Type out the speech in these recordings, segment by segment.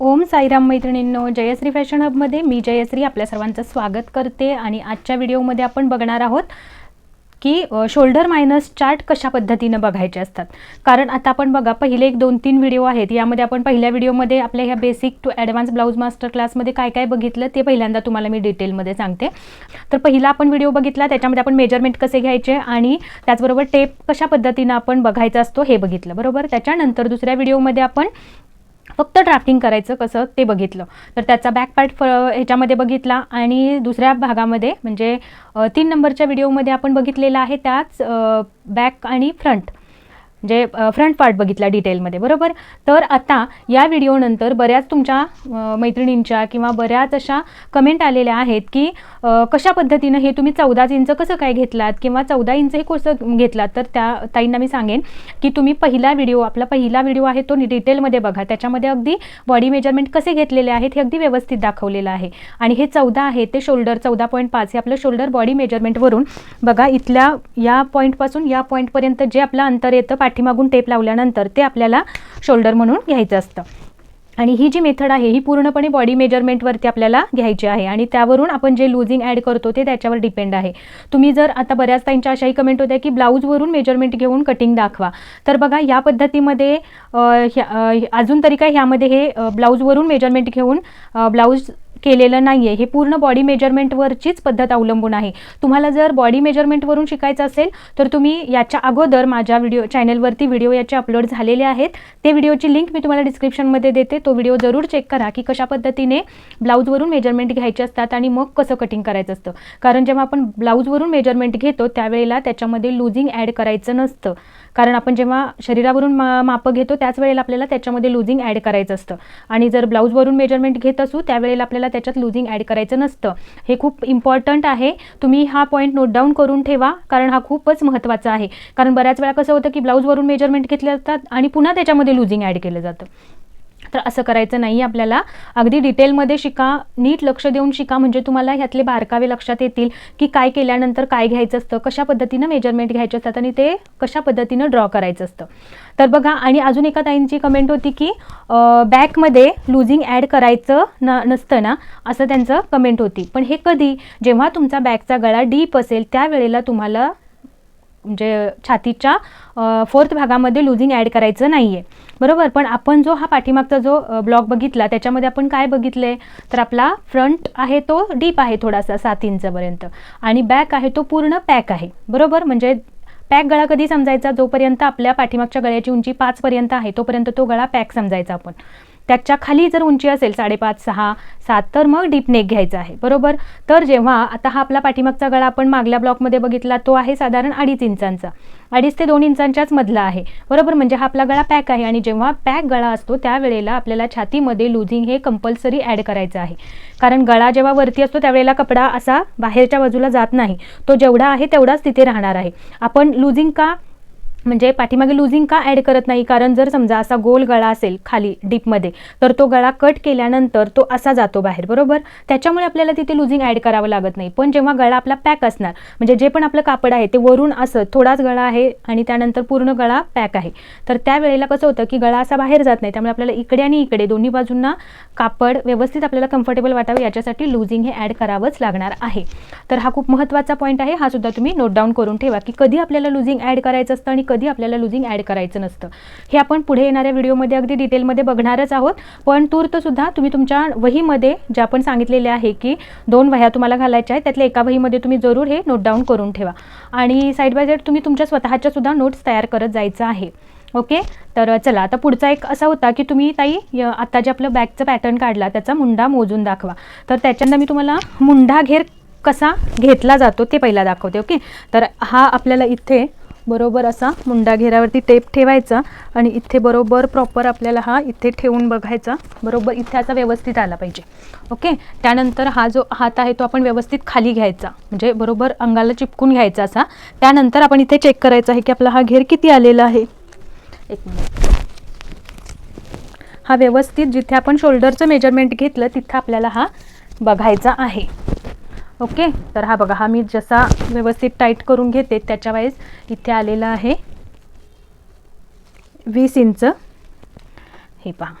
ओम साईराम मैत्रिणींनो जयश्री फॅशन हबमध्ये मी जयश्री आपल्या सर्वांचं स्वागत करते आणि आजच्या व्हिडिओमध्ये आपण बघणार आहोत की शोल्डर मायनस चार्ट कशा पद्धतीनं बघायचे असतात. कारण आता आपण बघा पहिले एक दोन तीन व्हिडिओ आहेत. यामध्ये आपण पहिल्या व्हिडिओमध्ये आपल्या ह्या basic to advance blouse master क्लासमध्ये काय काय बघितलं ते पहिल्यांदा तुम्हाला मी डिटेलमध्ये सांगते. तर पहिला आपण व्हिडिओ बघितला त्याच्यामध्ये आपण मेजरमेंट कसे घ्यायचे आणि त्याचबरोबर टेप कशा पद्धतीनं आपण बघायचा असतो हे बघितलं बरोबर? त्याच्यानंतर दुसऱ्या व्हिडिओमध्ये आपण फक्त ड्राफ्टिंग करायचं कसं ते बघितलं. तर त्याचा बॅक पार्ट फ ह्याच्यामध्ये बघितला आणि दुसऱ्या भागामध्ये म्हणजे तीन नंबरच्या व्हिडिओमध्ये आपण बघितलेला आहे त्याच बॅक आणि फ्रंट जे फ्रंट पार्ट बघितला डिटेलमध्ये बरोबर? तर आता या व्हिडिओनंतर बऱ्याच तुमच्या मैत्रिणींच्या किंवा बऱ्याच अशा कमेंट आलेल्या आहेत की कशा पद्धतीनं हे तुम्ही चौदाच इंच कसं काय घेतलात किंवा चौदा इंच हे कसं घेतलात? तर त्या ताईंना मी सांगेन की तुम्ही पहिला व्हिडिओ आपला पहिला व्हिडिओ आहे तो डिटेलमध्ये बघा. त्याच्यामध्ये अगदी बॉडी मेजरमेंट कसे घेतलेले आहेत हे अगदी व्यवस्थित दाखवलेलं आहे. आणि हे चौदा आहे ते शोल्डर चौदा पॉईंट पाच हे आपलं शोल्डर बॉडी मेजरमेंटवरून बघा इथल्या या पॉईंटपासून या पॉईंटपर्यंत जे आपलं अंतर येतं पाठीमागून टेप लावल्यानंतर ते आपल्याला शोल्डर म्हणून घ्यायचं असतं. आणि ही जी मेथड आहे ही पूर्णपणे बॉडी मेजरमेंटवरती आपल्याला घ्यायची आहे आणि त्यावरून आपण जे लुझिंग ॲड करतो ते त्याच्यावर डिपेंड आहे. तुम्ही जर आता बऱ्याच ताईंच्या अशाही कमेंट होत्या की ब्लाऊजवरून मेजरमेंट घेऊन कटिंग दाखवा. तर बघा या पद्धतीमध्ये ह्या अजून तरी काय ह्यामध्ये हे ब्लाऊजवरून मेजरमेंट घेऊन ब्लाऊज केलेलं नाही आहे हे पूर्ण बॉडी मेजरमेंटवरचीच पद्धत अवलंबून आहे. तुम्हाला जर बॉडी मेजरमेंटवरून शिकायचं असेल तर तुम्ही याच्या अगोदर माझ्या व्हिडिओ चॅनलवरती व्हिडिओ याचे अपलोड झालेले आहेत. ते व्हिडिओची लिंक मी तुम्हाला डिस्क्रिप्शनमध्ये देते. तो व्हिडिओ जरूर चेक करा की कशा पद्धतीने ब्लाऊजवरून मेजरमेंट घ्यायचे असतात आणि मग कसं कटिंग करायचं असतं. कारण जेव्हा आपण ब्लाऊजवरून मेजरमेंट घेतो त्यावेळेला त्याच्यामध्ये लुझिंग ॲड करायचं नसतं. कारण आपण जेव्हा शरीरावरून मा मापं घेतो त्याच वेळेला आपल्याला त्याच्यामध्ये लुझिंग ॲड करायचं असतं. आणि जर ब्लाऊजवरून मेजरमेंट घेत असू त्यावेळेला आपल्याला त्याच्यात लुझिंग ॲड करायचं नसतं. हे खूप इम्पॉर्टंट आहे. तुम्ही हा पॉईंट नोट डाऊन करून ठेवा कारण हा खूपच महत्त्वाचा आहे. कारण बऱ्याच वेळा कसं होतं की ब्लाऊजवरून मेजरमेंट घेतले जातात आणि पुन्हा त्याच्यामध्ये लुझिंग ॲड केलं जातं. तर असं करायचं नाही आपल्याला. अगदी डिटेलमध्ये शिका नीट लक्ष देऊन शिका म्हणजे तुम्हाला ह्यातले बारकावे लक्षात येतील की काय केल्यानंतर काय घ्यायचं असतं कशा पद्धतीनं मेजरमेंट घ्यायचे असतात आणि ते कशा पद्धतीनं ड्रॉ करायचं असतं. तर बघा आणि अजून एका ताईंची कमेंट होती की बॅकमध्ये लुझिंग ॲड करायचं न नसतं ना असं त्यांचं कमेंट होती. पण हे कधी जेव्हा तुमचा बॅकचा गळा डीप असेल त्यावेळेला तुम्हाला म्हणजे छातीच्या फोर्थ भागामध्ये लुझिंग ॲड करायचं नाही आहे बरोबर? पण आपण जो हा पाठीमागचा जो ब्लॉग बघितला त्याच्यामध्ये आपण काय बघितले तर आपला फ्रंट आहे तो डीप आहे थोडासा सात इंचपर्यंत. आणि बॅक आहे तो पूर्ण पॅक आहे. बरोबर? म्हणजे पॅक गळा कधी समजायचा? जोपर्यंत आपल्या पाठीमागच्या गळ्याची उंची पाचपर्यंत आहे तोपर्यंत तो गळा पॅक समजायचा आपण. त्याच्याखाली जर उंची असेल साडेपाच सहा सात तर मग डीप नेक घ्यायचा आहे. बरोबर? तर जेव्हा आता हा आपला पाठीमागचा गळा आपण मागल्या ब्लॉकमध्ये बघितला तो आहे साधारण अडीच इंचांचा. अडीच ते दोन इंचांच्याच मधला आहे. बरोबर? म्हणजे हा आपला गळा पॅक आहे आणि जेव्हा पॅक गळा असतो त्यावेळेला आपल्याला छातीमध्ये लुझिंग हे कंपल्सरी ॲड करायचं आहे. कारण गळा जेव्हा वरती असतो त्यावेळेला कपडा असा बाहेरच्या बाजूला जात नाही. तो जेवढा आहे तेवढाच तिथे राहणार आहे. आपण लुझिंग का म्हणजे पाठीमागे लुझिंग का ॲड करत नाही? कारण जर समजा असा गोल गळा असेल खाली डीपमध्ये तर तो गळा कट केल्यानंतर तो असा जातो बाहेर बरोबर? त्याच्यामुळे आपल्याला तिथे लुझिंग ॲड करावं लागत नाही. पण जेव्हा गळा आपला पॅक असणार म्हणजे जे पण आपलं कापड आहे ते वरून असं थोडाच गळा आहे आणि त्यानंतर पूर्ण गळा पॅक आहे. तर त्यावेळेला कसं होतं की गळा असा बाहेर जात नाही त्यामुळे आपल्याला इकडे आणि इकडे दोन्ही बाजूंना कापड व्यवस्थित आपल्याला कम्फर्टेबल वाटावं याच्यासाठी लुझिंग हे ॲड करावंच लागणार आहे. तर हा खूप महत्त्वाचा पॉईंट आहे हा सुद्धा तुम्ही नोट डाऊन करून ठेवा की कधी आपल्याला लुझिंग ॲड करायचं असतं आणि कधी आपल्याला लुझिंग ॲड करायचं नसतं. हे आपण पुढे येणाऱ्या व्हिडिओमध्ये अगदी डिटेलमध्ये बघणारच आहोत. पण तूर्तसुद्धा तुम्ही तुमच्या वहीमध्ये जे आपण सांगितलेले आहे की दोन वह्या तुम्हाला घालायच्या आहेत त्यातल्या एका वहीमध्ये तुम्ही जरूर हे नोट डाऊन करून ठेवा. आणि साईड बाय साईड तुम्ही तुमच्या स्वतःच्या सुद्धा नोट्स तयार करत जायचं आहे. ओके तर चला आता पुढचा एक असा होता की तुम्ही ताई आत्ता आता जे आपलं बॅगचं पॅटर्न काढला त्याचा मुंडा मोजून दाखवा. तर त्याच्यानंतर मी तुम्हाला मुंडा घेर कसा घेतला जातो ते पहिला दाखवते ओके तर हा आपल्याला इथे बरोबर असा मुंडा घेरावरती टेप ठेवायचा आणि इथे बरोबर प्रॉपर आपल्याला हा इथे ठेवून बघायचा. बरोबर इथे असा व्यवस्थित आला पाहिजे. ओके त्यानंतर हा जो हात आहे तो आपण व्यवस्थित खाली घ्यायचा. म्हणजे बरोबर अंगाला चिपकून घ्यायचा असा. त्यानंतर आपण इथे चेक करायचं आहे की आपला हा घेर किती आलेला आहे. एक मिनिट हा व्यवस्थित जिथे आपण शोल्डरचं मेजरमेंट घेतलं तिथं आपल्याला हा बघायचा आहे. ओके? तर हा बघा हा मी जसा व्यवस्थित टाईट करून घेते त्याच्या वेळेस इथे आलेला आहे वीस इंच. हे पहा.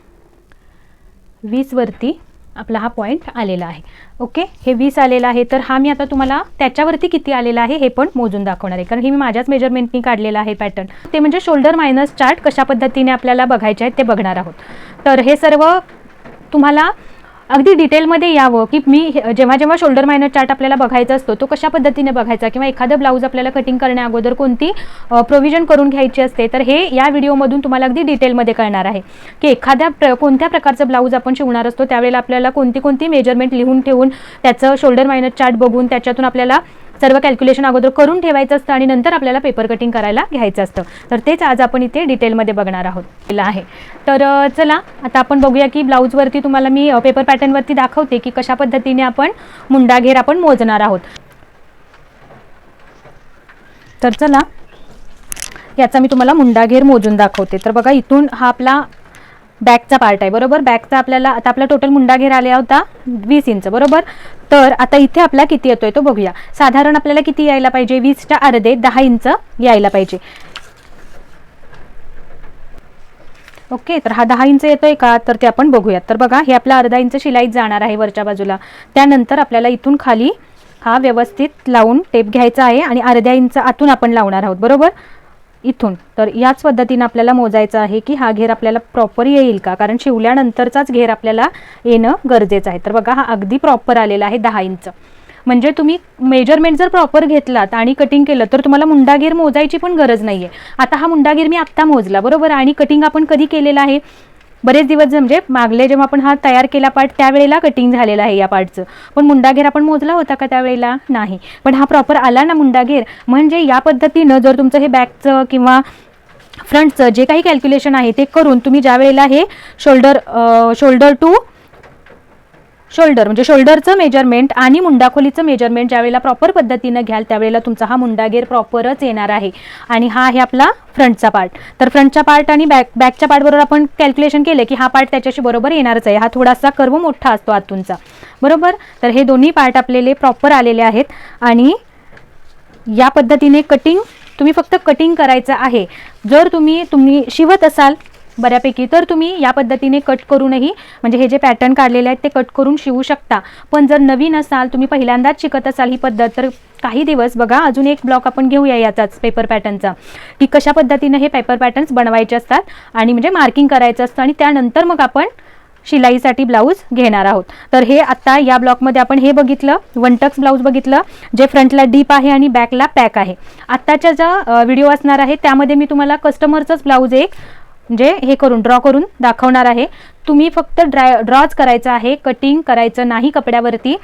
वीसवरती आपला हा पॉईंट आलेला आहे. ओके? हे वीस आलेला आहे. तर हा मी आता तुम्हाला त्याच्यावरती किती आलेला आहे हे पण मोजून दाखवणार आहे. कारण हे मी माझ्याच मेजरमेंटनी काढलेलं आहे पॅटर्न ते म्हणजे शोल्डर मायनस चार्ट कशा पद्धतीने आपल्याला बघायचे आहेत ते बघणार आहोत. तर हे सर्व तुम्हाला अगदी डिटेलमध्ये यावं की मी हे- जेव्हा जेव्हा शोल्डर मायनर चार्ट आपल्याला बघायचा असतो तो कशा पद्धतीने बघायचा? किंवा एखादं ब्लाऊज आपल्याला कटिंग करण्या अगोदर कोणती प्रोव्हिजन करून घ्यायची असते तर हे या व्हिडिओमधून तुम्हाला अगदी डिटेलमध्ये कळणार आहे. की एखाद्या प्र कोणत्या प्रकारचं ब्लाऊज आपण शिवणार असतो त्यावेळेला आपल्याला कोणती कोणती मेजरमेंट लिहून ठेवून त्याचं शोल्डर मायनर चार्ट बघून त्याच्यातून आपल्याला सर्व कॅल्क्युलेशन अगोदर करून ठेवायचं असतं आणि नंतर आपल्याला पेपर कटिंग करायला घ्यायचं असतं. तर तेच आज आपण इथे डिटेलमध्ये बघणार आहोत. केलं आहे. तर चला आता आपण बघूया की ब्लाऊजवरती तुम्हाला मी पेपर पॅटर्नवरती दाखवते की कशा पद्धतीने आपण मुंडा घेर आपण मोजणार आहोत. तर चला याचा मी तुम्हाला मुंडा घेर मोजून दाखवते. तर बघा इथून हा आपला बॅकचा पार्ट आहे बरोबर? बॅकचा आपल्याला आता आपला टोटल मुंडा घेर आला होता वीस इंच बरोबर? तर आता इथे आपला किती येतोय तो बघूया. साधारण आपल्याला किती यायला पाहिजे? वीसच्या अर्धे दहा इंच यायला पाहिजे. ओके तर हा दहा इंच येतोय का? तर ते आपण बघूयात. तर बघा हे आपला अर्धा इंच शिलाईत जाणार आहे वरच्या बाजूला. त्यानंतर आपल्याला इथून खाली हा व्यवस्थित लावून टेप घ्यायचा आहे आणि अर्ध्या इंच आतून आपण लावणार आहोत बरोबर? इथून. तर याच पद्धतीनं आपल्याला मोजायचं आहे की हा घेर आपल्याला प्रॉपर येईल का? कारण शिवल्यानंतरचाच घेर आपल्याला येणं गरजेचं आहे. तर बघा हा अगदी प्रॉपर आलेला आहे दहा इंच. म्हणजे तुम्ही मेजरमेंट जर प्रॉपर घेतलात आणि कटिंग केलं तर तुम्हाला मुंडागीर मोजायची पण गरज नाही आहे आता हा मुंडागीर मी आत्ता मोजला बरोबर? आणि कटिंग आपण कधी केलेला आहे? बरेच दिवस म्हणजे मागले जेव्हा आपण हा तयार केला पार्ट त्यावेळेला कटिंग झालेला आहे या पार्टचं पण मुंडाघेर आपण मोजला होता का त्यावेळेला? नाही. पण हा प्रॉपर आला ना मुंडाघेर म्हणजे या पद्धतीनं जर तुमचं हे बॅकचं किंवा फ्रंटचं जे काही कॅल्क्युलेशन आहे ते करून तुम्ही ज्या वेळेला हे शोल्डर शोल्डर टू शोल्डर म्हणजे शोल्डरचं मेजरमेंट आणि मुंडाखोलीचं मेजरमेंट ज्यावेळेला प्रॉपर पद्धतीनं घ्याल त्यावेळेला तुमचा हा मुंडागेर प्रॉपरच येणार आहे. आणि हा आहे आपला फ्रंटचा पार्ट तर फ्रंटचा पार्ट आणि बॅक बॅकच्या पार्टबरोबर आपण कॅल्क्युलेशन केलं की हा पार्ट त्याच्याशी बरोबर येणारच आहे. हा थोडासा कर्व मोठा असतो आतूनचा. बरोबर? तर हे दोन्ही पार्ट आपलेले प्रॉपर आलेले आहेत. आणि या पद्धतीने कटिंग तुम्ही फक्त कटिंग करायचं आहे. जर तुम्ही तुम्ही शिवत असाल बऱ्यापैकी. तर तुम्ही या पद्धतीने कट करूनही म्हणजे हे जे पॅटर्न काढलेले आहेत ते कट करून शिवू शकता. पण जर नवीन असाल तुम्ही पहिल्यांदाच शिकत असाल ही पद्धत तर काही दिवस बघा अजून एक ब्लॉक आपण घेऊया याचाच पेपर पॅटर्नचा की कशा पद्धतीने हे पेपर पॅटर्न्स बनवायचे असतात आणि म्हणजे मार्किंग करायचं असतं आणि त्यानंतर मग आपण शिलाईसाठी ब्लाऊज घेणार आहोत. तर हे आता या ब्लॉकमध्ये आपण हे बघितलं वन टक्स ब्लाऊज बघितलं जे फ्रंटला डीप आहे आणि बॅकला पॅक आहे. आत्ताच्या ज्या व्हिडिओ असणार आहे त्यामध्ये मी तुम्हाला कस्टमरचंच ब्लाऊज एक म्हणजे हे करून ड्रॉ करून दाखवणार आहे. तुम्ही फक्त ड्राय ड्रॉच करायचं आहे कटिंग करायचं नाही कपड्यावरती.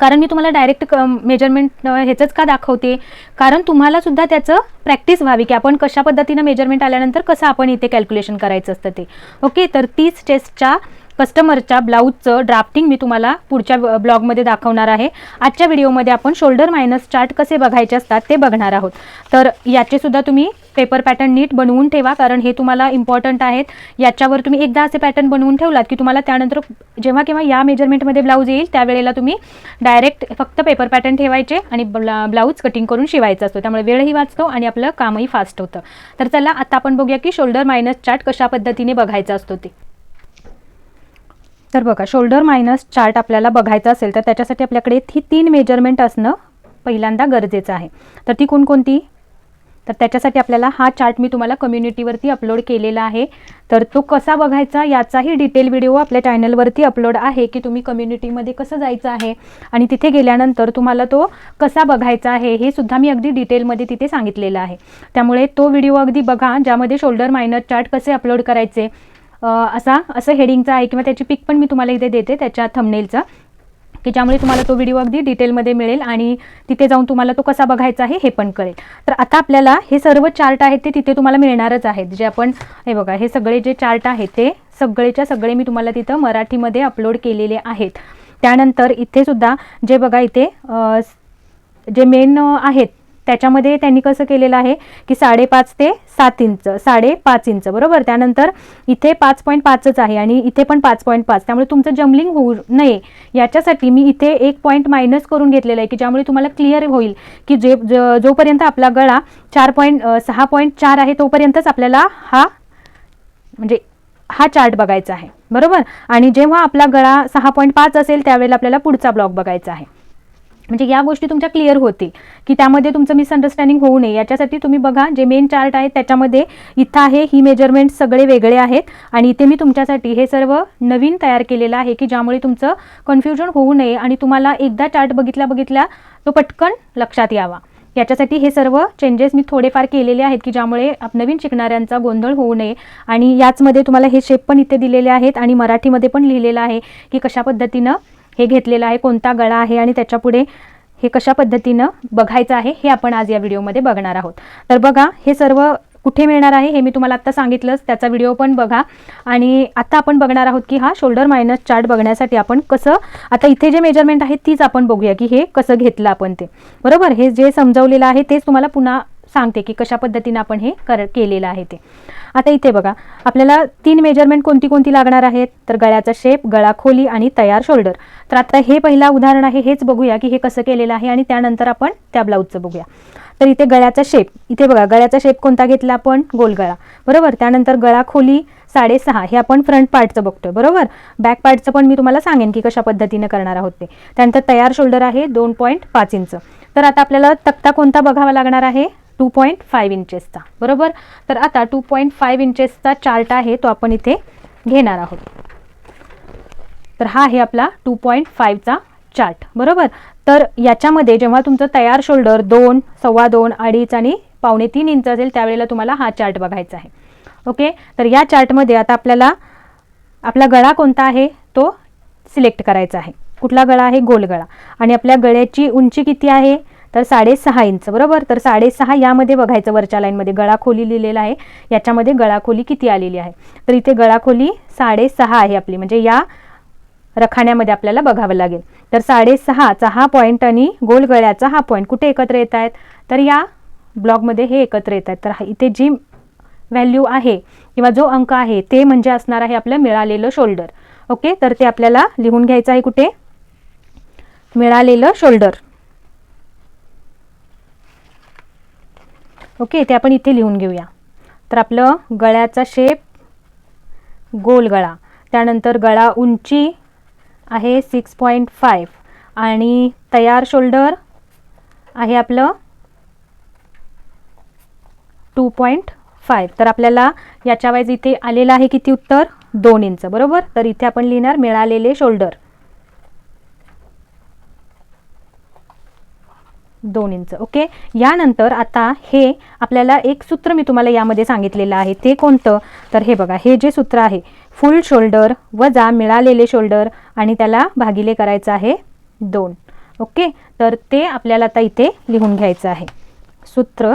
कारण मी तुम्हाला डायरेक्ट मेजरमेंट ह्याचंच का दाखवते? कारण तुम्हाला सुद्धा त्याचं प्रॅक्टिस व्हावी की आपण कशा पद्धतीनं मेजरमेंट आल्यानंतर कसं आपण इथे कॅल्क्युलेशन करायचं असतं ते. ओके तर तीस टेस्टच्या कस्टमरच्या ब्लाऊजचं ड्राफ्टिंग मी तुम्हाला पुढच्या ब्लॉगमध्ये दाखवणार आहे. आजच्या व्हिडिओमध्ये आपण शोल्डर मायनस चार्ट कसे बघायचे असतात ते बघणार आहोत. तर याचेसुद्धा तुम्ही पेपर पॅटर्न नीट बनवून ठेवा कारण हे तुम्हाला इम्पॉर्टंट आहेत. याच्यावर तुम्ही एकदा असे पॅटर्न बनवून ठेवलात की तुम्हाला त्यानंतर जेव्हा केव्हा या मेजरमेंटमध्ये ब्लाऊज येईल त्यावेळेला तुम्ही डायरेक्ट फक्त पेपर पॅटर्न ठेवायचे आणि ब्ला ब्लाऊज कटिंग करून शिवायचा असतो. त्यामुळे वेळही वाचतो आणि आपलं कामही फास्ट होतं. तर चला आता आपण बघूया की शोल्डर मायनस चार्ट कशा पद्धतीने बघायचा असतो ते. तर बघा शोल्डर मायनस चार्ट आपल्याला बघायचा असेल तर त्याच्यासाठी आपल्याकडे ही तीन मेजरमेंट असणं पहिल्यांदा गरजेचं आहे. तर ती कोणकोणती? तर त्याच्यासाठी आपल्याला हा चार्ट मी तुम्हाला कम्युनिटीवरती अपलोड केलेला आहे. तर तो कसा बघायचा याचाही डिटेल व्हिडिओ आपल्या चॅनलवरती अपलोड आहे की तुम्ही कम्युनिटीमध्ये कसं जायचं आहे आणि तिथे गेल्यानंतर तुम्हाला तो कसा बघायचा आहे हे सुद्धा मी अगदी डिटेलमध्ये तिथे सांगितलेलं आहे. त्यामुळे तो व्हिडिओ अगदी बघा ज्यामध्ये शोल्डर मायनर चार्ट कसे अपलोड करायचे असा असं हेडिंगचा आहे किंवा त्याची पिक पण मी तुम्हाला इथे देते त्याच्या थंबनेलचा की ज्यामुळे तुम्हाला तो व्हिडिओ अगदी डिटेलमध्ये मिळेल आणि तिथे जाऊन तुम्हाला तो कसा बघायचा आहे हे पण कळेल. तर आता आपल्याला हे सर्व चार्ट आहेत ते तिथे तुम्हाला मिळणारच आहेत. जे आपण हे बघा हे सगळे जे चार्ट आहेत ते सगळेच्या सगळे मी तुम्हाला तिथं मराठीमध्ये अपलोड केलेले आहेत. त्यानंतर इथे सुद्धा जे बघा इथे जे मेन आहेत त्याच्यामध्ये त्यांनी कसं केलेलं आहे की साडेपाच ते सात इंच साडेपाच इंच बरोबर? त्यानंतर इथे पाच पॉईंट पाचच आहे आणि इथे पण पाच पॉईंट पाच. त्यामुळे तुमचं जम्बलिंग होऊ नये. याच्यासाठी मी इथे एक पॉईंट मायनस करून घेतलेलं आहे की ज्यामुळे तुम्हाला क्लिअर होईल की जे ज- जोपर्यंत आपला गळा चार पॉईंट सहा पॉईंट चार आहे तोपर्यंतच आपल्याला हा म्हणजे हा चार्ट बघायचा आहे. बरोबर? आणि जेव्हा आपला गळा सहा पॉईंट पाच असेल त्यावेळेला आपल्याला पुढचा ब्लॉक बघायचा आहे. म्हणजे या गोष्टी तुमच्या क्लिअर होतील की त्यामध्ये तुमचं मिसअंडरस्टँडिंग होऊ नये. याच्यासाठी तुम्ही बघा जे मेन चार्ट आहे त्याच्यामध्ये इथं आहे ही मेजरमेंट सगळे वेगळे आहेत. आणि इथे मी तुमच्यासाठी हे सर्व नवीन तयार केलेलं आहे की ज्यामुळे तुमचं कन्फ्युजन होऊ नये आणि तुम्हाला एकदा चार्ट बघितल्या बघितल्या तो पटकन लक्षात यावा. याच्यासाठी हे सर्व चेंजेस मी थोडेफार केलेले आहेत की ज्यामुळे आप- नवीन शिकणाऱ्यांचा गोंधळ होऊ नये. आणि याचमध्ये तुम्हाला हे शेप पण इथे दिलेले आहेत आणि मराठीमध्ये पण लिहिलेलं आहे की कशा पद्धतीनं हे घेतलेलं आहे कोणता गळा आहे आणि त्याच्यापुढे हे कशा पद्धतीनं बघायचं आहे हे आपण आज या व्हिडिओमध्ये बघणार आहोत. तर बघा हे सर्व कुठे मिळणार आहे हे मी तुम्हाला आत्ता सांगितलंच त्याचा व्हिडिओ पण बघा. आणि आता आपण बघणार आहोत की हा शोल्डर मायनस चार्ट बघण्यासाठी आपण कसं आता इथे जे मेजरमेंट आहे तीच आपण बघूया की हे कसं घेतलं आपण ते. बरोबर? हे जे समजवलेलं आहे तेच तुम्हाला पुन्हा सांगते की कशा पद्धतीनं आपण हे कर केलेलं आहे ते. आता इथे बघा आपल्याला तीन मेजरमेंट कोणती कोणती लागणार आहेत? तर गळ्याचा शेप गळा खोली आणि तयार शोल्डर तर आता हे पहिला उदाहरण आहे हेच बघूया की हे कसं केलेलं आहे आणि त्यानंतर आपण त्या ब्लाऊजचं बघूया. तर इथे गळ्याचा शेप इथे बघा गळ्याचा शेप कोणता घेतला आपण? गोल गळा. बरोबर? त्यानंतर गळा खोली साडेसहा हे आपण फ्रंट पार्टचं बघतोय बरोबर? बॅक पार्टचं पण मी तुम्हाला सांगेन की कशा पद्धतीने करणार आहोत ते. त्यानंतर तयार शोल्डर आहे दोन पॉईंट पाच इंच. तर आता आपल्याला तक्ता कोणता बघावा लागणार आहे? टू पॉईंट फाईव्ह इंचेसचा बरोबर? तर आता टू पॉईंट फाईव्ह इंचेसचा चार्ट आहे तो आपण इथे घेणार आहोत. तर हा आहे आपला टू पॉईंट फाईव्हचा चार्ट बरोबर? तर याच्यामध्ये जेव्हा तुमचं तयार शोल्डर दोन सव्वा दोन अडीच आणि पावणे तीन इंच असेल त्यावेळेला तुम्हाला हा चार्ट बघायचा आहे. ओके तर या चार्टमध्ये आता आपल्याला आपला गळा कोणता आहे तो सिलेक्ट करायचा आहे. कुठला गळा आहे? गोल गळा. आणि आपल्या गळ्याची उंची किती आहे? तर साडेसहा इंच बरोबर? तर साडेसहा यामध्ये बघायचं वरच्या लाईनमध्ये गळाखोली लिहिलेला आहे. याच्यामध्ये गळाखोली किती आलेली आहे? तर इथे गळाखोली साडेसहा आहे आपली. म्हणजे या रखाण्यामध्ये आपल्याला बघावं लागेल. तर साडेसहाचा हा पॉईंट आणि गोल गळ्याचा हा पॉईंट कुठे एकत्र येत आहेत? तर या ब्लॉगमध्ये हे एकत्र येत आहेत. तर हा- इथे जी व्हॅल्यू आहे किंवा जो अंक आहे ते म्हणजे असणार आहे आपलं मिळालेलं शोल्डर. ओके? तर ते आपल्याला लिहून घ्यायचं आहे कुठे? मिळालेलं शोल्डर. ओके ते आपण इथे लिहून घेऊया. तर आपलं गळ्याचा शेप गोल गळा. त्यानंतर गळा उंची आहे सिक्स पॉईंट फाईव्ह आणि तयार शोल्डर आहे आपलं टू पॉईंट फाईव्ह तर आपल्याला याच्या वाईज इथे आलेलं आहे किती उत्तर? दोन इंच. बरोबर? तर इथे आपण लिहिणार मिळालेले शोल्डर दोन इंच. ओके? यानंतर आता हे आपल्याला एक सूत्र मी तुम्हाला यामध्ये सांगितलेलं आहे. ते कोणतं? तर हे बघा हे जे सूत्र आहे फुल शोल्डर वजा मिळालेले शोल्डर आणि त्याला भागिले करायचं आहे दोन. ओके? तर ते आपल्याला आता इथे लिहून घ्यायचं आहे. सूत्र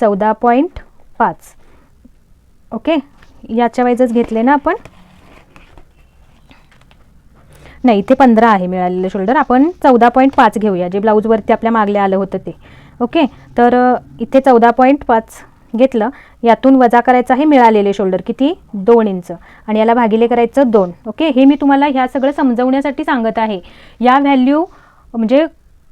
चौदा पॉईंट पाच. ओके? याच्या वाईजच घेतले ना आपण? नाही इथे पंधरा आहे मिळालेलं शोल्डर आपण चौदा पॉईंट पाच घेऊया. जे ब्लाऊजवरती आपल्या मागले आलं होतं ते. ओके तर इथे चौदा पॉईंट पाच घेतलं. यातून वजा करायचं आहे मिळालेले शोल्डर किती? दोन इंच. आणि याला भागिले करायचं दोन. ओके हे मी तुम्हाला ह्या सगळं समजवण्यासाठी सांगत आहे. या व्हॅल्यू म्हणजे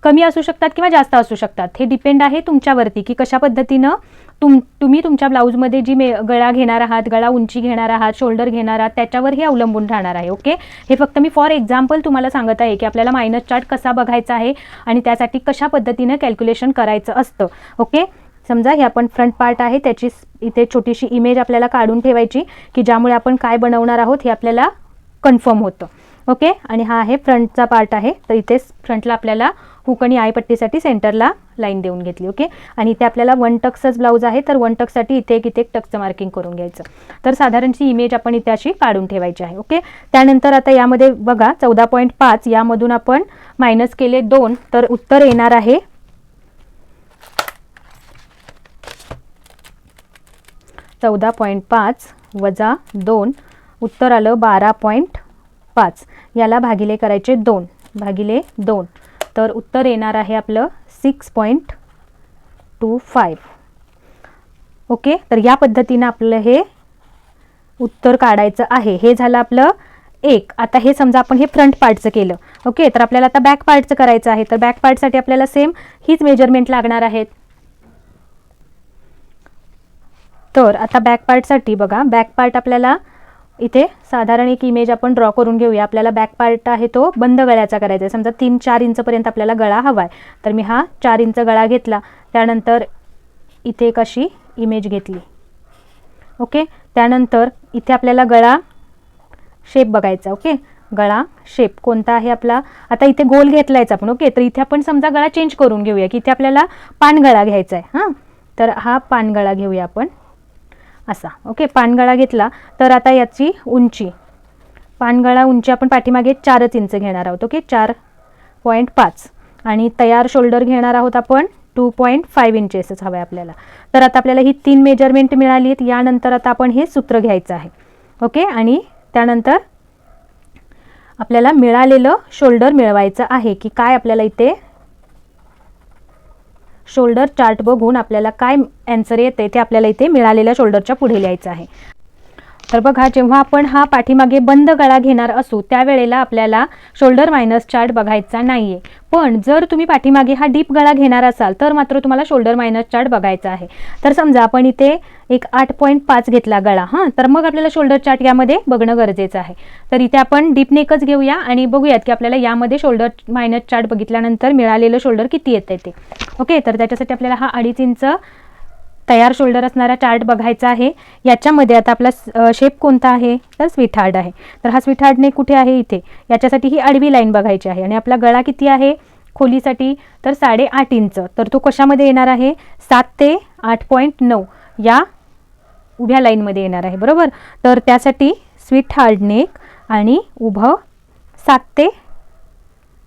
कमी असू शकतात किंवा जास्त असू शकतात. हे डिपेंड आहे तुमच्यावरती की कशा पद्धतीनं तुम तुम्ही तुमच्या ब्लाऊजमध्ये जी मे गळा घेणार आहात गळा उंची घेणार आहात शोल्डर घेणार आहात त्याच्यावर हे अवलंबून राहणार आहे ओके हे फक्त मी फॉर एक्झाम्पल तुम्हाला सांगत आहे की आपल्याला मायनस चार्ट कसा बघायचा आहे आणि त्यासाठी कशा पद्धतीनं कॅल्क्युलेशन करायचं असतं ओके समजा हे आपण फ्रंट पार्ट आहे त्याची इथे छोटीशी इमेज आपल्याला काढून ठेवायची की ज्यामुळे आपण काय बनवणार आहोत हे आपल्याला कन्फर्म होतं ओके आणि हा आहे फ्रंटचा पार्ट आहे तर इथे फ्रंटला आपल्याला हुक आणि आयपट्टीसाठी सेंटरला लाईन देऊन घेतली ओके? आणि इथे आपल्याला वन टक्सच ब्लाऊज आहे तर वन टक्ससाठी इथे एक इथे एक टक्सचं मार्किंग करून घ्यायचं. तर साधारणची इमेज आपण इथे अशी काढून ठेवायची आहे ओके? त्यानंतर आता यामध्ये बघा चौदा पॉईंट पाच यामधून आपण मायनस केले दोन तर उत्तर येणार आहे. चौदा पॉईंट पाच वजा दोन उत्तर आलं बारा पॉईंट पाच. याला भागिले करायचे दोन भागिले दोन. तर उत्तर येणार आहे आपलं six point two five. Okay? तर या पद्धतीनं आपलं हे उत्तर काढायचं आहे. हे झालं आपलं एक. आता हे समजा आपण हे फ्रंट पार्टचं केलं. ओके? तर आपल्याला आता बॅक पार्टचं करायचं आहे. तर बॅक पार्टसाठी आपल्याला सेम हीच मेजरमेंट लागणार आहेत. तर आता बॅक पार्टसाठी बघा. बॅक पार्ट आपल्याला इथे साधारण एक इमेज आपण ड्रॉ करून घेऊया. आपल्याला बॅक पार्ट आहे तो बंद गळ्याचा करायचा आहे. समजा तीन चार इंचपर्यंत आपल्याला गळा हवा आहे तर मी हा चार इंच गळा घेतला. त्यानंतर इथे एक अशी इमेज घेतली. ओके त्यानंतर इथे आपल्याला गळा शेप बघायचा ओके गळा शेप कोणता आहे आपला? आता इथे गोल घेतलायच आपण. ओके तर इथे आपण समजा गळा चेंज करून घेऊया की इथे आपल्याला पानगळा घ्यायचा आहे. हां? तर हा पानगळा घेऊया आपण. असा. ओके पानगळा घेतला तर आता याची उंची. पानगळा उंची आपण पाठीमागे चारच इंच घेणार आहोत ओके चार पॉईंट पाच. आणि तयार शोल्डर घेणार आहोत आपण टू पॉईंट फाईव्ह इंचेसच हवं आहे आपल्याला. तर आता आपल्याला ही तीन मेजरमेंट मिळाली आहेत यानंतर आता आपण हे सूत्र घ्यायचं आहे. ओके आणि त्यानंतर आपल्याला मिळालेलं शोल्डर मिळवायचं आहे की काय आपल्याला इथे शोल्डर चार्ट बघून आपल्याला काय ॲन्सर येते ते आपल्याला इथे मिळालेल्या शोल्डरच्या पुढे लिहायचं आहे. तर बघा जेव्हा आपण हा पाठीमागे बंद गळा घेणार असू त्यावेळेला आपल्याला शोल्डर मायनस चार्ट बघायचा नाही आहे पण जर तुम्ही पाठीमागे हा डीप गळा घेणार असाल तर मात्र तुम्हाला शोल्डर मायनस चार्ट बघायचा आहे. तर समजा आपण इथे एक आठ पॉईंट पाच घेतला गळा हां? तर मग आपल्याला शोल्डर चार्ट यामध्ये बघणं गरजेचं आहे. तर इथे आपण डीप नेकच घेऊया आणि बघूयात की आपल्याला यामध्ये शोल्डर मायनस चार्ट बघितल्यानंतर मिळालेलं शोल्डर किती येतं ते. ओके तर त्याच्यासाठी आपल्याला हा अडीच इंच तयार शोल्डर असणारा चार्ट बघायचा आहे. याच्यामध्ये आता आपला शेप कोणता आहे? तर स्वीट हार्ड आहे. तर हा स्वीट हार्डने कुठे आहे? इथे. याच्यासाठी ही आडवी लाईन बघायची आहे. आणि आपला गळा किती आहे? खोलीसाठी तर साडेआठ इंच. तर तो कशामध्ये येणार आहे? सात ते आठ पॉईंट नऊ या उभ्या लाईनमध्ये येणार आहे. बरोबर? तर त्यासाठी स्वीट हार्ड नेक आणि उभं सात ते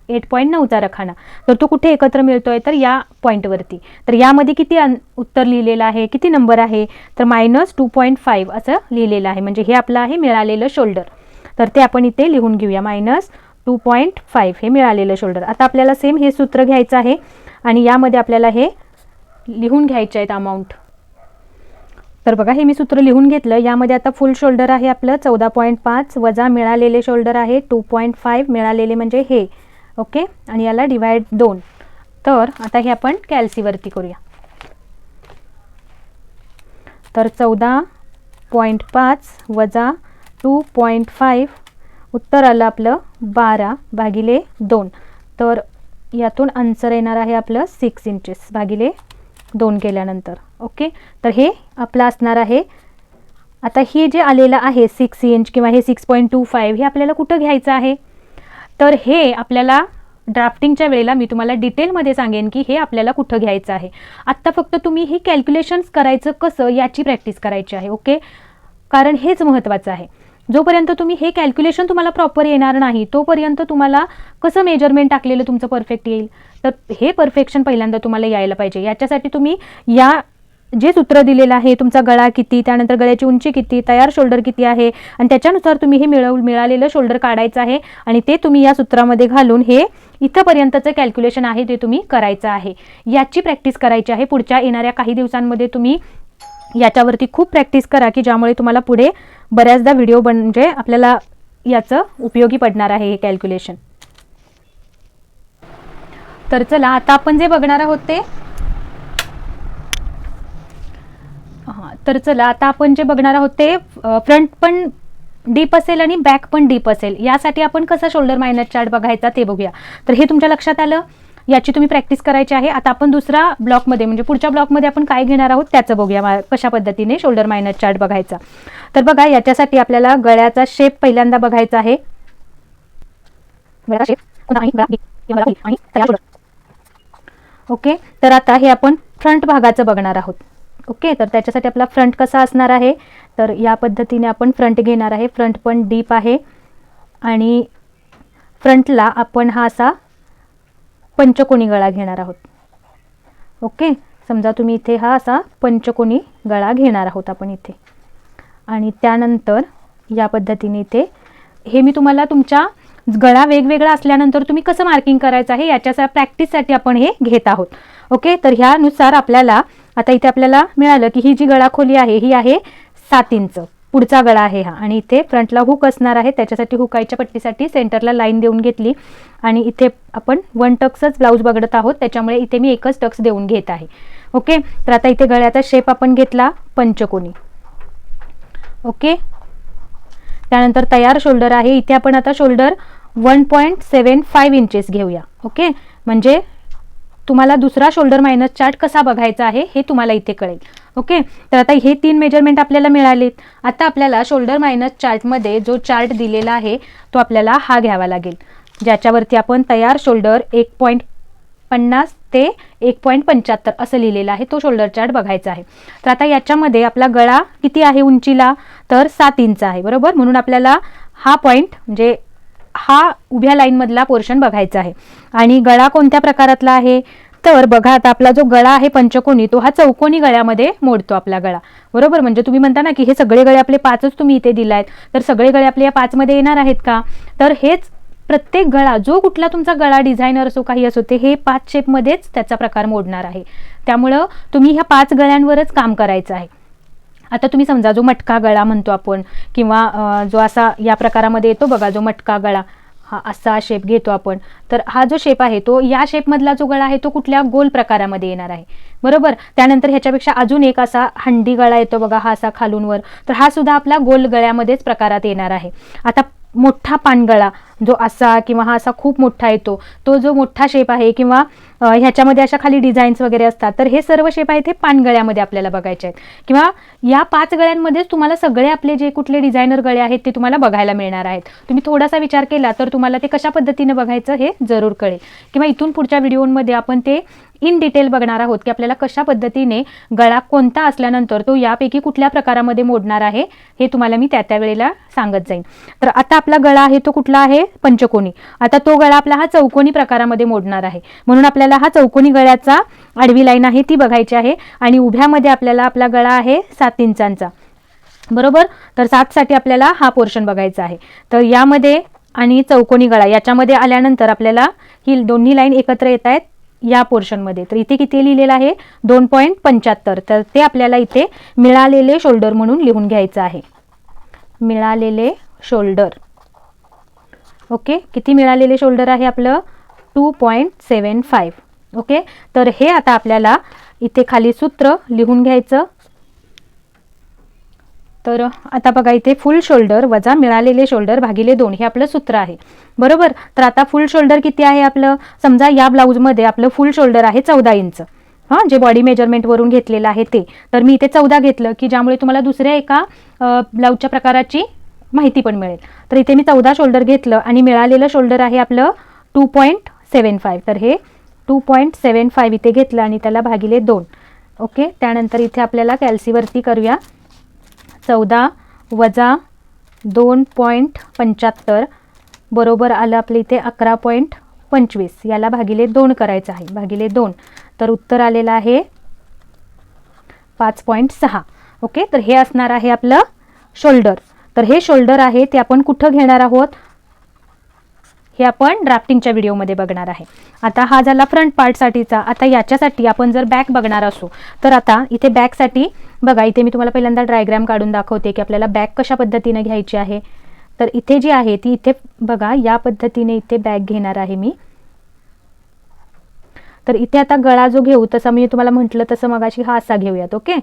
एट पॉईंट नऊचा रखाना. तर तो कुठे एकत्र मिळतो आहे तर या पॉईंटवरती तर यामध्ये किती अन उत्तर लिहिलेलं आहे? किती नंबर आहे? तर मायनस टू पॉईंट फाईव्ह असं लिहिलेलं आहे. म्हणजे हे आपलं आहे मिळालेलं शोल्डर. तर ते आपण इथे लिहून घेऊया. मायनस टू पॉईंट फाईव्ह हे मिळालेलं शोल्डर. आता आपल्याला सेम हे सूत्र घ्यायचं आहे. आणि यामध्ये आपल्याला हे लिहून घ्यायचे आहेत अमाऊंट तर बघा हे मी सूत्र लिहून घेतलं. यामध्ये आता फुल शोल्डर आहे आपलं. चौदा पॉईंट पाच वजा मिळालेले शोल्डर आहे टू पॉईंट फाईव्ह. मिळालेले म्हणजे हे. ओके? आणि याला डिवाइड दोन. तर आता हे आपण कॅल्सीवरती करूया. तर चौदा पॉईंट पाच वजा टू पॉईंट फाईव्ह उत्तर आलं आपलं बारा भागिले दोन. तर यातून आन्सर येणार आहे आपलं सिक्स इंचेस भागिले दोन केल्यानंतर. ओके? तर हे आपलं असणार आहे. आता हे जे आलेलं आहे सिक्स इंच किंवा हे सिक्स पॉईंट टू फाईव्ह हे आपल्याला कुठं घ्यायचं आहे? तर हे आपल्याला ड्राफ्टिंगच्या वेळेला मी तुम्हाला डिटेलमध्ये सांगेन की हे आपल्याला कुठं घ्यायचं आहे. आत्ता फक्त तुम्ही हे कॅल्क्युलेशन्स करायचं कसं याची प्रॅक्टिस करायची आहे ओके कारण हेच महत्त्वाचं आहे. जोपर्यंत तुम्ही हे कॅल्क्युलेशन तुम्हाला प्रॉपर येणार नाही तोपर्यंत तुम्हाला कसं मेजरमेंट टाकलेलं तुमचं परफेक्ट येईल? तर हे परफेक्शन पहिल्यांदा तुम्हाला यायला पाहिजे. याच्यासाठी तुम्ही या जे सूत्र दिलेलं आहे तुमचा गळा किती त्यानंतर गळ्याची उंची किती तयार शोल्डर किती आहे आणि त्याच्यानुसार तुम्ही हे मिळव मिळालेलं शोल्डर काढायचं आहे आणि ते तुम्ही या सूत्रामध्ये घालून हे इथंपर्यंतचं कॅल्क्युलेशन आहे ते तुम्ही करायचं आहे. याची प्रॅक्टिस करायची आहे. पुढच्या येणाऱ्या काही दिवसांमध्ये तुम्ही याच्यावरती खूप प्रॅक्टिस करा की ज्यामुळे तुम्हाला पुढे बऱ्याचदा व्हिडिओ म्हणजे आपल्याला याचं उपयोगी पडणार आहे हे कॅल्क्युलेशन तर चला आता आपण जे बघणार आहोत ते हां तर चला आता आपण जे बघणार आहोत ते फ्रंट पण डीप असेल आणि बॅक पण डीप असेल. यासाठी आपण कसा शोल्डर मायनस चार्ट बघायचा ते बघूया. तर हे तुमच्या लक्षात आलं? याची तुम्ही प्रॅक्टिस करायची आहे. आता आपण दुसरा ब्लॉकमध्ये म्हणजे पुढच्या ब्लॉकमध्ये आपण काय घेणार आहोत त्याचं बघूया कशा पद्धतीने शोल्डर मायनस चार्ट बघायचा. तर बघा याच्यासाठी आपल्याला गळ्याचा शेप पहिल्यांदा बघायचा आहे. शेप ओके तर आता हे आपण फ्रंट भागाचं बघणार आहोत. ओके तर त्याच्यासाठी आपला फ्रंट कसा असणार आहे? तर या पद्धतीने आपण फ्रंट घेणार आहे. फ्रंट पण डीप आहे. आणि फ्रंटला आपण हा असा पंचकोनी गळा घेणार आहोत. ओके समजा तुम्ही इथे हा असा पंचकोनी गळा घेणार आहोत आपण इथे. आणि त्यानंतर या पद्धतीने इथे हे मी तुम्हाला तुमच्या गळा वेगवेगळा असल्यानंतर तुम्ही कसं मार्किंग करायचं आहे याच्या प्रॅक्टिससाठी आपण हे घेत आहोत. ओके तर ह्यानुसार आपल्याला आता इथे आपल्याला मिळालं की ही जी गळा खोली आहे ही आहे सात इंच. पुढचा गळा आहे हा. आणि इथे फ्रंटला हुक असणार आहे. त्याच्यासाठी हुकायच्या पट्टीसाठी सेंटरला लाईन देऊन घेतली. आणि इथे आपण वन टक्सच ब्लाऊज बघडत आहोत. त्याच्यामुळे इथे मी एकच टक्स देऊन घेत आहे. ओके तर आता इथे गळ्याचा शेप आपण घेतला पंचकोनी. ओके त्यानंतर तयार शोल्डर आहे. इथे आपण आता shoulder one point seven five inches घेऊया. ओके म्हणजे तुम्हाला दुसरा शोल्डर मायनस चार्ट कसा बघायचा आहे हे तुम्हाला इथे कळेल. ओके तर आता हे तीन मेजरमेंट आपल्याला मिळालेत. आता आपल्याला शोल्डर मायनस चार्टमध्ये जो चार्ट दिलेला आहे तो आपल्याला हा घ्यावा लागेल. ज्याच्यावरती आपण तयार शोल्डर एक पॉईंट पन्नास ते एक पॉईंट पंच्याहत्तर असं लिहिलेलं आहे तो शोल्डर चार्ट बघायचा आहे. तर आता याच्यामध्ये आपला गळा किती आहे उंचीला? तर सात इंच आहे बरोबर? म्हणून आपल्याला हा पॉईंट म्हणजे हा उभ्या लाईनमधला पोर्शन बघायचा आहे. आणि गळा कोणत्या प्रकारातला आहे? तर बघा आता आपला जो गळा आहे पंचकोनी तो हा चौकोनी गळ्यामध्ये मोडतो आपला गळा. बरोबर? म्हणजे तुम्ही म्हणता ना की हे सगळे गळे आपले पाचच तुम्ही इथे दिला आहेत तर सगळे गळे आपले या पाचमध्ये येणार आहेत का? तर हेच प्रत्येक गळा जो कुठला तुमचा गळा डिझायनर असो काही असो ते हे पाच शेपमध्येच त्याचा प्रकार मोडणार आहे. त्यामुळं तुम्ही ह्या पाच गळ्यांवरच काम करायचं आहे. आता तुम्ही समजा जो मटका गळा म्हणतो आपण किंवा जो असा या प्रकारामध्ये येतो बघा जो मटका गळा हा असा शेप घेतो आपण. तर हा जो शेप आहे तो या शेपमधला जो गळा आहे तो कुठल्या गोल प्रकारामध्ये येणार आहे? बरोबर? त्यानंतर ह्याच्यापेक्षा अजून एक असा हंडी गळा येतो बघा हा असा खालूनवर. तर हा सुद्धा आपला गोल गळ्यामध्येच प्रकारात येणार आहे. आता मोठा पानगळा जो असा किंवा हा असा खूप मोठा येतो तो जो मोठा शेप आहे किंवा ह्याच्यामध्ये अशा खाली डिझाईन्स वगैरे असतात तर हे सर्व शेप आहेत हे पानगळ्यामध्ये आपल्याला बघायचे आहेत. किंवा या पाच गळ्यांमध्येच तुम्हाला सगळे आपले जे कुठले डिझायनर गळे आहेत ते तुम्हाला बघायला मिळणार आहेत. तुम्ही थोडासा विचार केला तर तुम्हाला ते कशा पद्धतीने बघायचं हे जरूर कळेल. किंवा इथून पुढच्या व्हिडिओमध्ये आपण ते इन डिटेल बघणार आहोत की आपल्याला कशा पद्धतीने गळा कोणता असल्यानंतर तो यापैकी कुठल्या प्रकारामध्ये मोडणार आहे हे तुम्हाला मी त्या त्या वेळेला सांगत जाईन. तर आता आपला गळा आहे तो कुठला आहे? पंचकोनी. आता तो गळा आपला हा चौकोनी प्रकारामध्ये मोडणार आहे. म्हणून आपल्याला हा चौकोनी गळ्याचा आडवी लाईन आहे ती बघायची आहे आणि उभ्यामध्ये आपल्याला आपला गळा आहे सात इंचांचा. बरोबर? तर सातसाठी आपल्याला हा पोर्शन बघायचा आहे. तर यामध्ये आणि चौकोनी गळा याच्यामध्ये आल्यानंतर आपल्याला ही दोन्ही लाईन एकत्र येत आहेत या पोर्शनमध्ये. तर इथे किती लिहिलेलं आहे? दोन पॉईंट पंच्याहत्तर. तर ते आपल्याला इथे मिळालेले शोल्डर म्हणून लिहून घ्यायचं आहे. मिळालेले शोल्डर. ओके? किती मिळालेले शोल्डर आहे आपलं? Two point seven five. Okay? तर हे आता आपल्याला इथे खाली सूत्र लिहून घ्यायचं. तर आता बघा इथे फुल शोल्डर वजा मिळालेले शोल्डर भागिले दोन हे आपलं सूत्र आहे. बरोबर? तर आता फुल शोल्डर किती आहे आपलं? समजा या ब्लाऊजमध्ये आपलं फुल शोल्डर आहे चौदा इंच. हां जे बॉडी मेजरमेंटवरून घेतलेलं आहे ते. तर मी इथे चौदा घेतलं की ज्यामुळे तुम्हाला दुसऱ्या एका ब्लाऊजच्या प्रकाराची माहिती पण मिळेल. तर इथे मी चौदा शोल्डर घेतलं आणि मिळालेलं शोल्डर आहे आपलं टू पॉईंट सेवन फाईव्ह तर हे टू पॉईंट सेवन फाईव्ह इथे घेतलं आणि त्याला भागिले दोन. ओके? त्यानंतर इथे आपल्याला कॅल्सीवरती करूया. चौदा वजा दोन पॉईंट पंच्याहत्तर बरोबर आलं आपल्या इथे अकरा पॉईंट पंचवीस. याला भागिले दोन करायचं आहे. भागिले दोन. तर उत्तर आलेलं आहे पाच पॉईंट सहा. ओके? तर हे असणार आहे आपलं शोल्डर. तर हे शोल्डर आहे ते आपण कुठं घेणार आहोत? हे आपण ड्राफ्टिंगच्या व्हिडिओमध्ये बघणार आहे. आता हा झाला फ्रंट पार्टसाठीचा आता याच्यासाठी आपण जर बॅक बघणार असू तर आता इथे बॅकसाठी बघा इथे मी तुम्हाला पहिल्यांदा डायग्रॅम काढून दाखवते की आपल्याला बॅक कशा पद्धतीने घ्यायची आहे. तर इथे जी आहे ती इथे बघा या पद्धतीने इथे बॅग घेणार आहे मी. तर इथे आता गळा जो घेऊ तसा मी तुम्हाला म्हटलं तसं मगाशी हा असा घेऊयात ओके?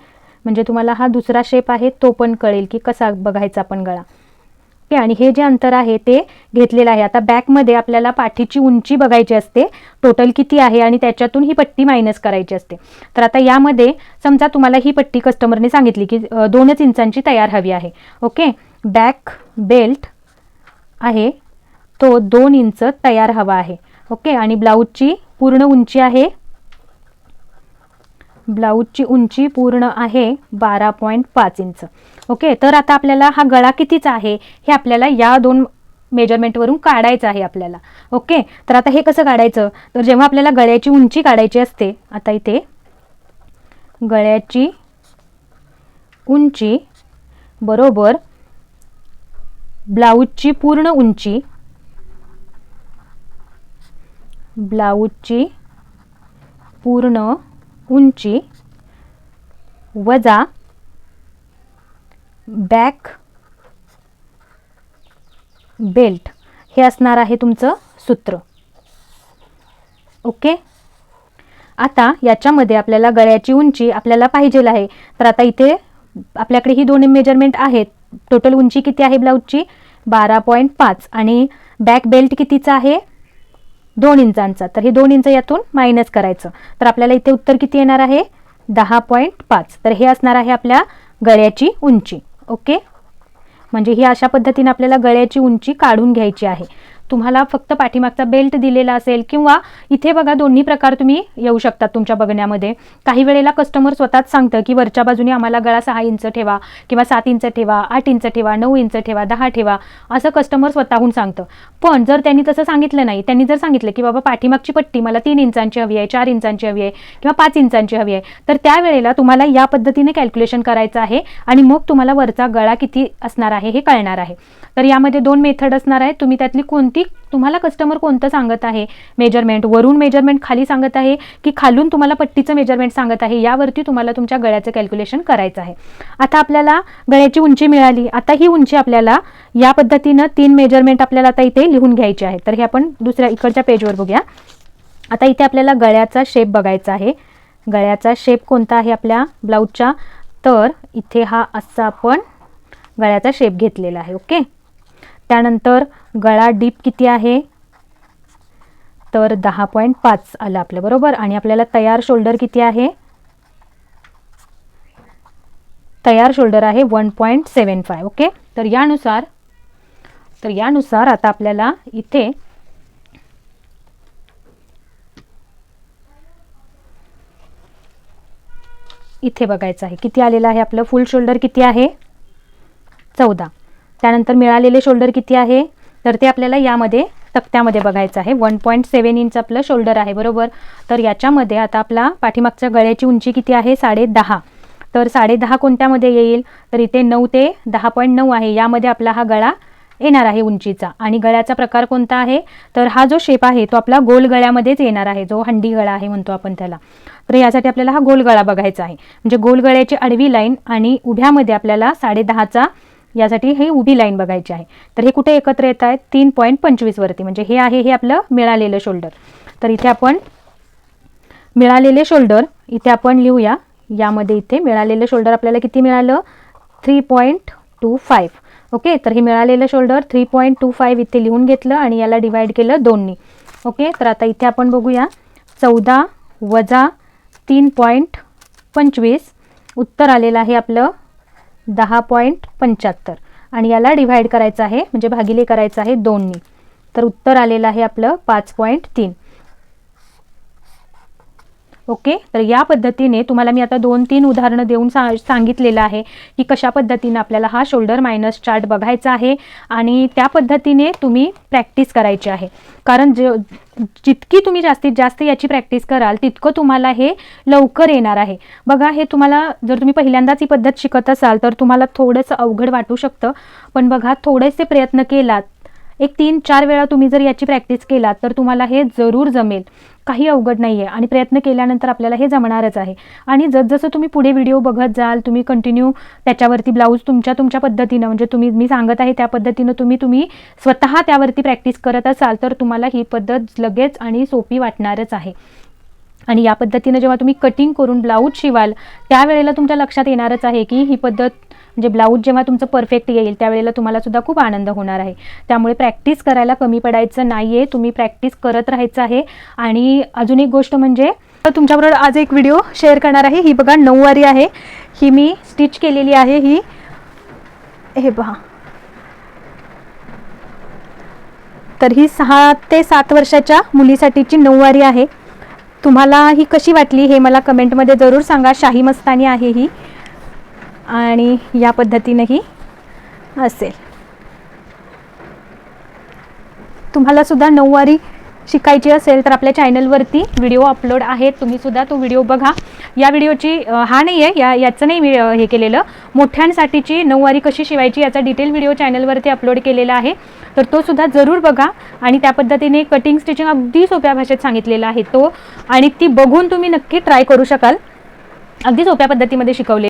म्हणजे तुम्हाला हा दुसरा शेप आहे तो पण कळेल की कसा बघायचा आपण गळा. ओके आणि हे जे अंतर आहे ते घेतलेलं आहे. आता बॅकमध्ये आपल्याला पाठीची उंची बघायची असते. टोटल किती आहे आणि त्याच्यातून ही पट्टी मायनस करायची असते. तर आता यामध्ये समजा तुम्हाला ही पट्टी कस्टमरने सांगितली की दोनच इंचांची तयार हवी आहे. ओके? बॅक बेल्ट आहे. तो दोन इंच तयार हवा आहे. ओके? आणि ब्लाऊजची पूर्ण उंची आहे. ब्लाऊजची उंची पूर्ण आहे बारा पॉईंट पाच इंच. ओके? तर आता आपल्याला हा गळा कितीचा आहे हे आपल्याला या दोन मेजरमेंटवरून काढायचं आहे आपल्याला. ओके? तर आता हे कसं काढायचं? तर जेव्हा आपल्याला गळ्याची उंची काढायची असते आता इथे गळ्याची उंची बरोबर ब्लाऊजची पूर्ण उंची ब्लाऊजची पूर्ण उंची वजा बॅक बेल्ट. हे असणार आहे तुमचं सूत्र. ओके? आता याच्यामध्ये आपल्याला गळ्याची उंची आपल्याला पाहिजेल आहे. तर आता इथे आपल्याकडे ही दोन मेजरमेंट आहेत. टोटल उंची किती आहे ब्लाऊजची बारा पॉईंट पाच. आणि बॅक बेल्ट कितीचा आहे? दोन इंचांचा. तर हे दोन इंच यातून मायनस करायचं. तर आपल्याला इथे उत्तर किती येणार आहे? दहा पॉईंट पाच. तर हे असणार आहे आपल्या गळ्याची उंची. ओके? म्हणजे ही अशा पद्धतीने आपल्याला गळ्याची उंची काढून घ्यायची आहे. तुम्हाला फक्त पाठीमागचा बेल्ट दिलेला असेल किंवा इथे बघा दोन्ही प्रकार तुम्ही येऊ शकतात तुमच्या बघण्यामध्ये. काही वेळेला कस्टमर स्वतःच सांगतं की वरच्या बाजूने आम्हाला गळा सहा इंच ठेवा किंवा सात इंच ठेवा आठ इंच ठेवा नऊ इंच ठेवा दहा ठेवा असं कस्टमर स्वतःहून सांगतं. पण जर त्यांनी तसं सांगितलं नाही त्यांनी जर सांगितलं की बाबा पाठीमागची पट्टी मला तीन इंचांची हवी आहे चार इंचांची हवी आहे किंवा पाच इंचांची हवी आहे तर त्यावेळेला तुम्हाला या पद्धतीने कॅल्क्युलेशन करायचं आहे आणि मग तुम्हाला वरचा गळा किती असणार आहे हे कळणार आहे. तर यामध्ये दोन मेथड असणार आहे तुम्ही त्यातली कोणती तुम्हाला कस्टमर कोणतं सांगत आहे? मेजरमेंट वरून मेजरमेंट खाली सांगत आहे की खालून तुम्हाला पट्टीचं मेजरमेंट सांगत आहे? यावरती तुम्हाला तुमच्या गळ्याचं कॅल्क्युलेशन करायचं आहे. आता आपल्याला गळ्याची उंची मिळाली. आता ही उंची आपल्याला या पद्धतीनं तीन मेजरमेंट आपल्याला आता इथे लिहून घ्यायचे आहे. तर हे आपण दुसऱ्या इकडच्या पेजवर बघूया. आता इथे आपल्याला गळ्याचा शेप बघायचा आहे. गळ्याचा शेप कोणता आहे आपल्या ब्लाऊजच्या तर इथे हा असा आपण गळ्याचा शेप घेतलेला आहे. ओके त्यानंतर गळा डीप किती आहे? तर दहा पॉईंट पाच आलं आपलं बरोबर. आणि आपल्याला तयार शोल्डर किती आहे? तयार शोल्डर आहे one point seven five okay? तर यानुसार तर यानुसार आता आपल्याला इथे इथे बघायचं आहे. किती आलेलं आहे आपलं? फुल शोल्डर किती आहे? चौदा. त्यानंतर मिळालेले शोल्डर किती आहे? तर ते आपल्याला यामध्ये तक्त्यामध्ये बघायचं आहे. वन पॉईंट सेवन इंच आपलं शोल्डर आहे बरोबर? तर याच्यामध्ये आता आपला पाठीमागच्या गळ्याची उंची किती आहे? साडे दहा तर साडे दहा कोणत्यामध्ये येईल? तर इथे नऊ ते दहा पॉईंट नऊ आहे. यामध्ये आपला हा गळा येणार आहे उंचीचा. आणि गळ्याचा प्रकार कोणता आहे? तर हा जो शेप आहे तो आपला गोल गळ्यामध्येच येणार आहे. जो हंडी गळा आहे म्हणतो आपण त्याला. तर यासाठी आपल्याला हा गोल गळा बघायचा आहे. म्हणजे गोल गळ्याची आडवी लाईन आणि उभ्यामध्ये आपल्याला साडे दहाचा यासाठी हे उभी लाईन बघायची आहे. तर हे कुठे एकत्र येत आहेत? तीन पॉईंट पंचवीसवरती म्हणजे हे आहे हे आपलं मिळालेलं शोल्डर तर इथे आपण मिळालेले शोल्डर इथे आपण लिहूया. यामध्ये इथे मिळालेलं शोल्डर आपल्याला किती मिळालं? Three point two five okay तर हे मिळालेलं shoulder three point two five इथे लिहून घेतलं आणि याला डिवाईड केलं दोन्ही. ओके तर आता इथे आपण बघूया. चौदा वजा तीन पॉईंट पंचवीस. उत्तर आलेलं आहे आपलं दहा पॉईंट पंच्याहत्तर. आणि याला डिव्हाइड करायचं आहे म्हणजे भागिले करायचं आहे दोननी तर उत्तर आलेलं आहे आपलं पाच पॉईंट तीन. ओके? तर या पद्धतीने तुम्हाला मी आता दोन तीन उदाहरणं देऊन सा सांगितलेलं आहे की कशा पद्धतीने आपल्याला हा शोल्डर मायनस चार्ट बघायचा आहे आणि त्या पद्धतीने तुम्ही प्रॅक्टिस करायची आहे. कारण ज जितकी तुम्ही जास्तीत जास्त याची प्रॅक्टिस कराल तितकं तुम्हाला हे लवकर येणार आहे. बघा हे तुम्हाला जर तुम्ही पहिल्यांदाच ही पद्धत शिकत असाल तर तुम्हाला थोडंसं अवघड वाटू शकतं. पण बघा थोडेसे प्रयत्न केलात एक तीन चार वेळा तुम्ही जर याची प्रॅक्टिस केलात तर तुम्हाला हे जरूर जमेल. काही अवघड नाही आहे आणि प्रयत्न केल्यानंतर आपल्याला हे जमणारच आहे. आणि जसजसं तुम्ही पुढे व्हिडिओ बघत जाल तुम्ही कंटिन्यू त्याच्यावरती ब्लाऊज तुमच्या तुमच्या पद्धतीनं म्हणजे तुम्ही मी सांगत आहे त्या पद्धतीनं तुम्ही तुम्ही स्वतः त्यावरती प्रॅक्टिस करत असाल तर तुम्हाला ही पद्धत लगेच आणि सोपी वाटणारच आहे. आणि या पद्धतीनं जेव्हा तुम्ही कटिंग करून ब्लाऊज शिवाल त्यावेळेला तुमच्या लक्षात येणारच आहे की ही पद्धत म्हणजे ब्लाऊज जेव्हा तुमचं परफेक्ट येईल त्यावेळेला तुम्हाला सुद्धा खूप आनंद होणार आहे. त्यामुळे प्रॅक्टिस करायला कमी पडायचं नाही आहे तुम्ही प्रॅक्टिस करत राहायचं आहे. आणि अजून एक गोष्ट म्हणजे तुमच्याबरोबर आज एक व्हिडिओ शेअर करणार आहे. ही बघा नऊवारी आहे. ही मी स्टिच केलेली आहे ही. हे पहा. तर ही सहा ते सात वर्षाच्या मुलीसाठीची नऊवारी आहे. तुम्हाला ही कशी वाटली हे मला कमेंटमध्ये जरूर सांगा. शाही मस्तानी आहे ही. आणि या पद्धतीनंही असेल. तुम्हाला सुद्धा नऊवारी शिकायची असेल तर आपल्या चॅनलवरती व्हिडिओ अपलोड आहेत. तुम्ही सुद्धा तो व्हिडिओ बघा. या व्हिडिओची हा नाही आहे. या याचं नाही मी हे केलेलं. मोठ्यांसाठीची नऊवारी कशी शिवायची याचा डिटेल व्हिडिओ चॅनलवरती अपलोड केलेला आहे. तर तो सुद्धा जरूर बघा. आणि त्या पद्धतीने कटिंग स्टिचिंग अगदी सोप्या भाषेत सांगितलेला आहे तो. आणि ती बघून तुम्ही नक्की ट्राय करू शकाल. अगदी सोप्या पद्धतीमध्ये शिकवले